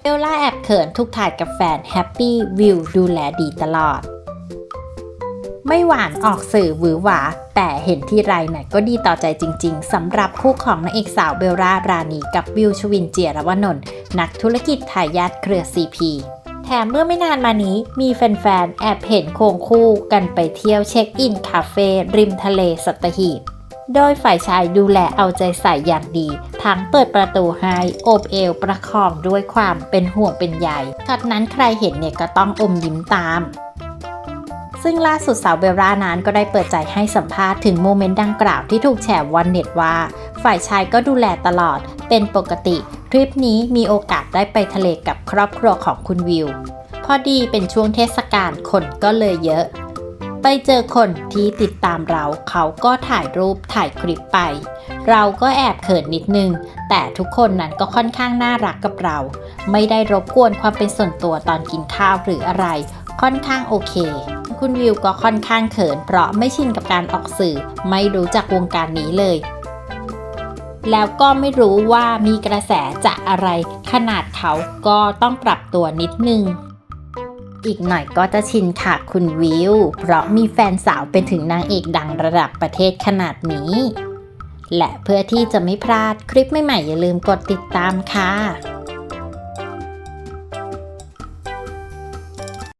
เบลล่าแอบเขินทุกถ่ายกับแฟนแฮปปี้วิวดูแลดีตลอด ไม่หวานออกสื่อหวือหวา แต่เห็นที่ไรไหนก็ดีต่อใจจริง ๆสำหรับคู่ของนางเอกสาวเบลล่ารานีกับวิวชวินเจียรวนนท์นักธุรกิจทายาทเครือซีพีแถมเมื่อไม่นานมานี้มีแฟนๆ แอบเห็นโคงคู่กันไปเที่ยวเช็คอินคาเฟ่ริมทะเลสัตหีบ โดยฝ่ายชายดูแลเอาใจใส่อย่างดี ทั้งเปิดประตูให้โอบเอวประคองด้วยความเป็นห่วงเป็นใยช็อตนั้นใครเห็นเนี่ยก็ต้องอมยิ้มตาม ซึ่งล่าสุดสาวเบลล่านั้นก็ได้เปิดใจให้สัมภาษณ์ถึงโมเมนต์ดังกล่าวที่ถูกแชร์วันเน็ตว่า ฝ่ายชายก็ดูแลตลอดเป็นปกติ ทริปนี้มีโอกาสได้ไปทะเลกับครอบครัวของคุณวิว พอดีเป็นช่วงเทศกาลคนก็เลยเยอะ ไปเจอคนที่ติดตามเรา เขาก็ถ่ายรูปถ่ายคลิปไป เราก็แอบเขินนิดนึง แต่ทุกคนนั้นก็ค่อนข้างน่ารักกับเรา ไม่ได้รบกวนความเป็นส่วนตัวตอนกินข้าวหรืออะไร ค่อนข้างโอเค คุณวิวก็ค่อนข้างเขิน เพราะไม่ชินกับการออกสื่อ ไม่รู้จักวงการนี้เลย แล้วก็ไม่รู้ว่ามีกระแสจะอะไร ขนาดเขาก็ต้องปรับตัวนิดนึง อีกหน่อยก็จะชินค่ะคุณวิว เพราะมีแฟนสาวเป็นถึงนางเอกดังระดับประเทศขนาดนี้ และเพื่อที่จะไม่พลาดคลิปใหม่ๆอย่าลืมกดติดตามค่ะ